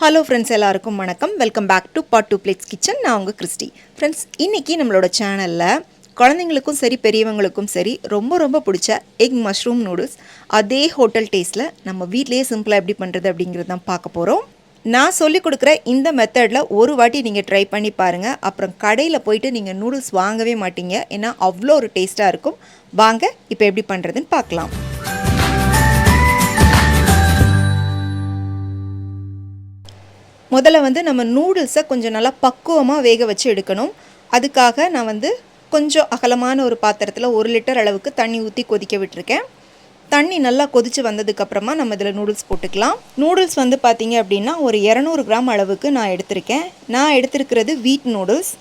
Hello friends எல்லாருக்கும் வணக்கம். Welcome back to pot to plates kitchen நான் உங்கள் கிறிஸ்டி. ஃப்ரெண்ட்ஸ் இன்றைக்கி நம்மளோட சேனலில் குழந்தைங்களுக்கும் சரி பெரியவங்களுக்கும் சரி ரொம்ப ரொம்ப பிடிச்ச எக் மஷ்ரூம் நூடுல்ஸ் அதே ஹோட்டல் டேஸ்ட்டில் நம்ம வீட்லேயே சிம்பிளாக எப்படி பண்ணுறது அப்படிங்கிறது தான் பார்க்க போகிறோம் நான் சொல்லிக் கொடுக்குற இந்த மெத்தடில் ஒரு வாட்டி நீங்கள் ட்ரை பண்ணி பாருங்கள் அப்புறம் கடையில் போயிட்டு நீங்கள் நூடுல்ஸ் வாங்கவே மாட்டீங்க. ஏன்னா அவ்வளோ ஒரு டேஸ்ட்டாக இருக்கும். வாங்க இப்போ எப்படி பண்ணுறதுன்னு பார்க்கலாம். முதல்ல வந்து நம்ம நூடுல்ஸை கொஞ்சம் நல்லா பக்குவமாக வேக வச்சு எடுக்கணும். அதுக்காக நான் வந்து கொஞ்சம் அகலமான ஒரு பாத்திரத்தில் ஒரு லிட்டர் அளவுக்கு தண்ணி ஊற்றி கொதிக்க விட்டுருக்கேன். தண்ணி நல்லா கொதித்து வந்ததுக்கப்புறமா நம்ம இதில் நூடுல்ஸ் போட்டுக்கலாம். நூடுல்ஸ் வந்து பார்த்திங்க அப்படின்னா ஒரு இரநூறு கிராம் அளவுக்கு நான் எடுத்திருக்கேன். நான் எடுத்திருக்கிறது வீட் நூடுல்ஸ்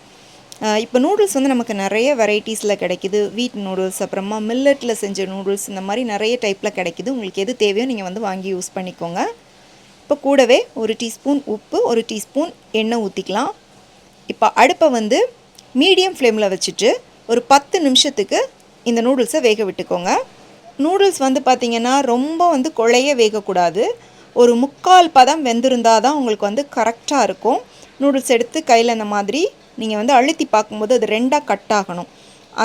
இப்போ நூடுல்ஸ் வந்து நமக்கு நிறைய வெரைட்டிஸில் கிடைக்குது. வீட் நூடுல்ஸ் அப்புறமா மில்லட்டில் செஞ்ச நூடுல்ஸ் இந்த மாதிரி நிறைய டைப்பில் கிடைக்குது. உங்களுக்கு எது தேவையோ நீங்கள் வந்து வாங்கி யூஸ் பண்ணிக்கோங்க. இப்போ கூடவே ஒரு டீஸ்பூன் உப்பு ஒரு டீஸ்பூன் எண்ணெய் ஊற்றிக்கலாம் இப்போ அடுப்பை வந்து மீடியம் ஃப்ளேமில் வச்சுட்டு ஒரு பத்து நிமிஷத்துக்கு இந்த நூடுல்ஸை வேக விட்டுக்கோங்க. நூடுல்ஸ் வந்து பார்த்திங்கன்னா ரொம்ப வந்து குழைய வேகக்கூடாது. ஒரு முக்கால் பதம் வெந்திருந்தால் தான் உங்களுக்கு வந்து கரெக்டாக இருக்கும். நூடுல்ஸ் எடுத்து கையில் இந்த மாதிரி நீங்கள் வந்து அழுத்தி பார்க்கும்போது அது ரெண்டாக கட் ஆகணும்.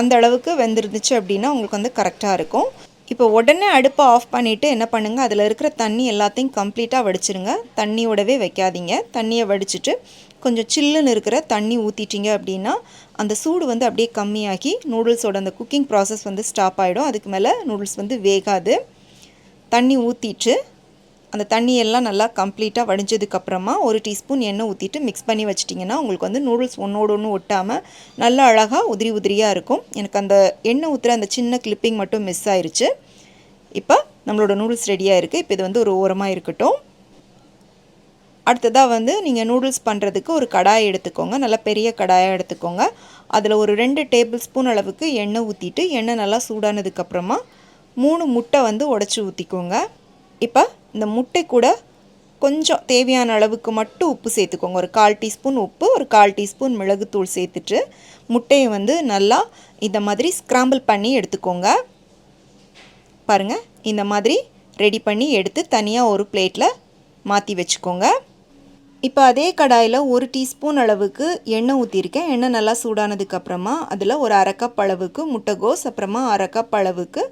அந்த அளவுக்கு வெந்திருந்துச்சு அப்படின்னா உங்களுக்கு வந்து கரெக்டாக இருக்கும். இப்போ உடனே அடுப்பை ஆஃப் பண்ணிவிட்டு என்ன பண்ணுங்கள் அதில் இருக்கிற தண்ணி எல்லாத்தையும் கம்ப்ளீட்டாக வடிச்சிருங்க. தண்ணியோடவே வைக்காதீங்க. தண்ணியை வடிச்சிட்டு கொஞ்சம் சில்லுன்னு இருக்கிற தண்ணி ஊற்றிட்டீங்க அப்படின்னா அந்த சூடு வந்து அப்படியே கம்மியாகி நூடுல்ஸோட அந்த குக்கிங் ப்ராசஸ் வந்து ஸ்டாப் ஆகிடும் அதுக்கு மேலே நூடுல்ஸ் வந்து வேகாது. தண்ணி ஊற்றிட்டு அந்த தண்ணியெல்லாம் நல்லா கம்ப்ளீட்டாக வடிஞ்சதுக்கப்புறமா ஒரு டீஸ்பூன் எண்ணெய் ஊற்றிட்டு மிக்ஸ் பண்ணி வச்சிட்டிங்கன்னா உங்களுக்கு வந்து நூடுல்ஸ் ஒன்றோடு ஒன்று ஒட்டாமல் நல்லா அழகாக உதிரி உதிரியாக இருக்கும். எனக்கு அந்த எண்ணெய் ஊற்றுற அந்த சின்ன கிளிப்பிங் மட்டும் மிஸ் ஆயிடுச்சு இப்போ நம்மளோட நூடுல்ஸ் ரெடியாக இருக்குது இப்போ இது வந்து ஒரு ஓரமாக இருக்கட்டும். அடுத்ததாக வந்து நீங்கள் நூடுல்ஸ் பண்ணுறதுக்கு ஒரு கடாய் எடுத்துக்கோங்க. நல்லா பெரிய கடாயாக எடுத்துக்கோங்க. அதில் ஒரு ரெண்டு டேபிள் ஸ்பூன் அளவுக்கு எண்ணெய் ஊற்றிட்டு எண்ணெய் நல்லா சூடானதுக்கப்புறமா மூணு முட்டை வந்து உடச்சி ஊற்றிக்கோங்க இப்போ இந்த முட்டை கூட கொஞ்சம் தேவையான அளவுக்கு மட்டும் உப்பு சேர்த்துக்கோங்க. ஒரு கால் டீஸ்பூன் உப்பு ஒரு கால் டீஸ்பூன் மிளகுத்தூள் சேர்த்துட்டு முட்டையை வந்து நல்லா இந்த மாதிரி ஸ்க்ராம்பிள் பண்ணி எடுத்துக்கோங்க. பாருங்கள் இந்த மாதிரி ரெடி பண்ணி எடுத்து தனியாக ஒரு பிளேட்டில் மாற்றி வச்சுக்கோங்க. இப்போ அதே கடாயில் ஒரு டீஸ்பூன் அளவுக்கு எண்ணெய் ஊற்றிருக்கேன் எண்ணெய் நல்லா சூடானதுக்கப்புறமா அதில் ஒரு அரை கப் அளவுக்கு முட்டைகோஸ் அப்புறமா அரை கப் அளவுக்கு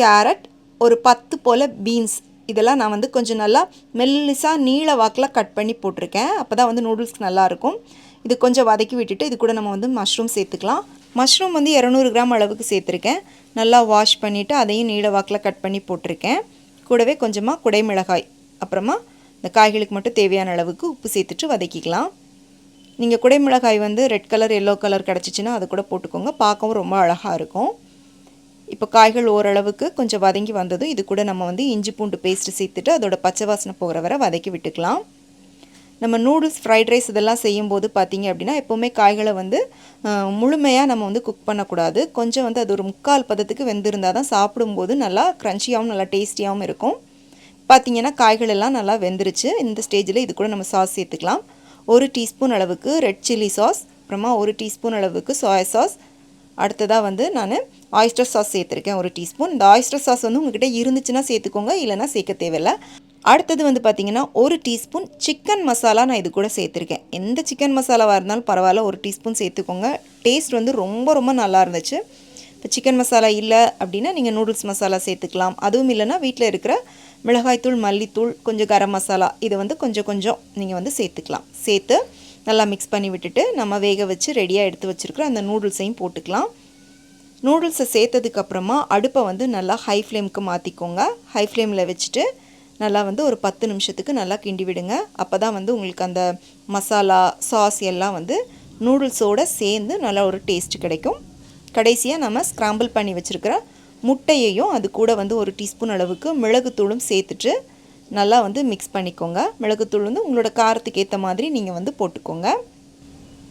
கேரட் ஒரு பத்து போல் பீன்ஸ் இதெல்லாம் நான் வந்து கொஞ்சம் நல்லா மெல்லிசாக நீள வாக்கில் கட் பண்ணி போட்டிருக்கேன். அப்போ தான் வந்து நூடுல்ஸ்க்கு நல்லாயிருக்கும் இது கொஞ்சம் வதக்கி விட்டுட்டு இது கூட நம்ம வந்து மஷ்ரூம் சேர்த்துக்கலாம். மஷ்ரூம் வந்து இரநூறு கிராம் அளவுக்கு சேர்த்துருக்கேன். நல்லா வாஷ் பண்ணிவிட்டு அதையும் நீள வாக்கில் கட் பண்ணி போட்டிருக்கேன். கூடவே கொஞ்சமாக குடைமிளகாய் அப்புறமா இந்த காய்களுக்கு மட்டும் தேவையான அளவுக்கு உப்பு சேர்த்துட்டு வதக்கிக்கலாம். நீங்கள் குடைமிளகாய் வந்து ரெட் கலர் எல்லோ கலர் கிடச்சிச்சின்னா அதை கூட போட்டுக்கோங்க. பார்க்கவும் ரொம்ப அழகாக இருக்கும். இப்போ காய்கள் ஓரளவுக்கு கொஞ்சம் வதங்கி வந்ததும் இது கூட நம்ம வந்து இஞ்சி பூண்டு பேஸ்ட்டு சேர்த்துட்டு அதோட பச்சை வாசனை போகிற வரை வதக்கி விட்டுக்கலாம். நம்ம நூடுல்ஸ் ஃப்ரைட் ரைஸ் இதெல்லாம் செய்யும்போது பார்த்திங்க அப்படின்னா எப்போவுமே காய்களை வந்து முழுமையாக நம்ம வந்து குக் பண்ணக்கூடாது. கொஞ்சம் வந்து அது ஒரு முக்கால் பதத்துக்கு வெந்திருந்தால் தான் சாப்பிடும்போது நல்லா க்ரன்ச்சியாகவும் நல்லா டேஸ்டியாகவும் இருக்கும். பார்த்திங்கன்னா காய்கள் எல்லாம் நல்லா வெந்துருச்சு. இந்த ஸ்டேஜில் இது கூட நம்ம சாஸ் சேர்த்துக்கலாம். ஒரு டீஸ்பூன் அளவுக்கு ரெட் சில்லி சாஸ் அப்புறமா ஒரு டீஸ்பூன் அளவுக்கு சோயா சாஸ் அடுத்ததாக வந்து நான் ஆயிஸ்டர் சாஸ் சேர்த்துருக்கேன் ஒரு டீஸ்பூன் இந்த ஆயிஸ்டர் சாஸ் வந்து உங்ககிட்ட இருந்துச்சுன்னா சேர்த்துக்கோங்க இல்லைனா சேர்க்க தேவையில்லை. அடுத்தது வந்து பார்த்திங்கன்னா ஒரு டீஸ்பூன் சிக்கன் மசாலா நான் இது கூட சேர்த்துருக்கேன். எந்த சிக்கன் மசாலாவாக இருந்தாலும் பரவாயில்ல ஒரு டீஸ்பூன் சேர்த்துக்கோங்க. டேஸ்ட் வந்து ரொம்ப ரொம்ப நல்லா இருந்துச்சு. இப்போ சிக்கன் மசாலா இல்லை அப்படின்னா நீங்கள் நூடுல்ஸ் மசாலா சேர்த்துக்கலாம். அதுவும் இல்லைன்னா வீட்டில் இருக்கிற மிளகாய்த்தூள் மல்லித்தூள் கொஞ்சம் கரம் மசாலா இதை வந்து கொஞ்சம் கொஞ்சம் நீங்கள் வந்து சேர்த்துக்கலாம். சேர்த்து நல்லா மிக்ஸ் பண்ணி விட்டுட்டு நம்ம வேக வச்சு ரெடியாக எடுத்து வச்சுருக்கிற அந்த நூடுல்ஸையும் போட்டுக்கலாம். நூடுல்ஸை சேர்த்ததுக்கப்புறமா அடுப்பை வந்து நல்லா ஹை ஃப்ளேமுக்கு மாற்றிக்கோங்க ஹை ஃப்ளேமில் வச்சுட்டு நல்லா வந்து ஒரு பத்து நிமிஷத்துக்கு நல்லா கிண்டி விடுங்க. அப்போ தான் வந்து உங்களுக்கு அந்த மசாலா சாஸ் எல்லாம் வந்து நூடுல்ஸோடு சேர்ந்து நல்லா ஒரு டேஸ்ட் கிடைக்கும். கடைசியாக நம்ம ஸ்க்ராம்பிள் பண்ணி வச்சுருக்கிற முட்டையையும் அது கூட வந்து ஒரு டீஸ்பூன் அளவுக்கு மிளகுத்தூளும் சேர்த்துட்டு நல்லா வந்து மிக்ஸ் பண்ணிக்கோங்க. மிளகுத்தூள் வந்து உங்களோட காரத்துக்கு ஏற்ற மாதிரி நீங்கள் வந்து போட்டுக்கோங்க.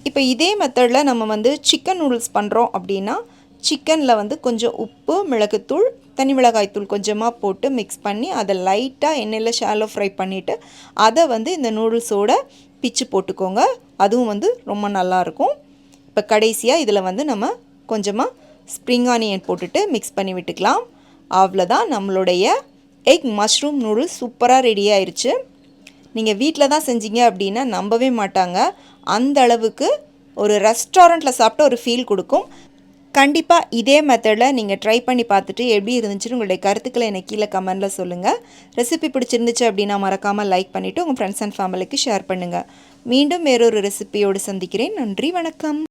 இப்போ இதே மெத்தடில் நம்ம வந்து சிக்கன் நூடுல்ஸ் பண்ணுறோம் அப்படின்னா சிக்கனில் வந்து கொஞ்சம் உப்பு மிளகுத்தூள் தனி மிளகாய்த்தூள் கொஞ்சமாக போட்டு மிக்ஸ் பண்ணி அதை லைட்டாக எண்ணெயில் ஷாலோ ஃப்ரை பண்ணிவிட்டு அதை வந்து இந்த நூடுல்ஸோட பிச்சு போட்டுக்கோங்க. அதுவும் வந்து ரொம்ப நல்லாயிருக்கும் இப்போ கடைசியாக இதில் வந்து நம்ம கொஞ்சமாக ஸ்ப்ரிங் ஆனியன் போட்டுட்டு மிக்ஸ் பண்ணி விட்டுக்கலாம். அவ்வளோதான் நம்மளுடைய எக் மஷ்ரூம் நூடுல்ஸ் சூப்பராக ரெடி ஆயிடுச்சு நீங்கள் வீட்டில் தான் செஞ்சீங்க அப்படின்னா நம்பவே மாட்டாங்க. அந்த அளவுக்கு ஒரு ரெஸ்டாரண்ட்டில் சாப்பிட்ட ஒரு ஃபீல் கொடுக்கும். கண்டிப்பாக இதே மெத்தடில் நீங்கள் ட்ரை பண்ணி பார்த்துட்டு எப்படி இருந்துச்சுன்னு உங்களுடைய கருத்துக்களை எனக்கு கீழே கமெண்டில் சொல்லுங்கள் ரெசிபி பிடிச்சிருந்துச்சு அப்படின்னா மறக்காமல் லைக் பண்ணிவிட்டு உங்கள் ஃப்ரெண்ட்ஸ் அண்ட் ஃபேமிலிக்கு ஷேர் பண்ணுங்கள் மீண்டும் வேறொரு ரெசிபியோடு சந்திக்கிறேன். நன்றி வணக்கம்.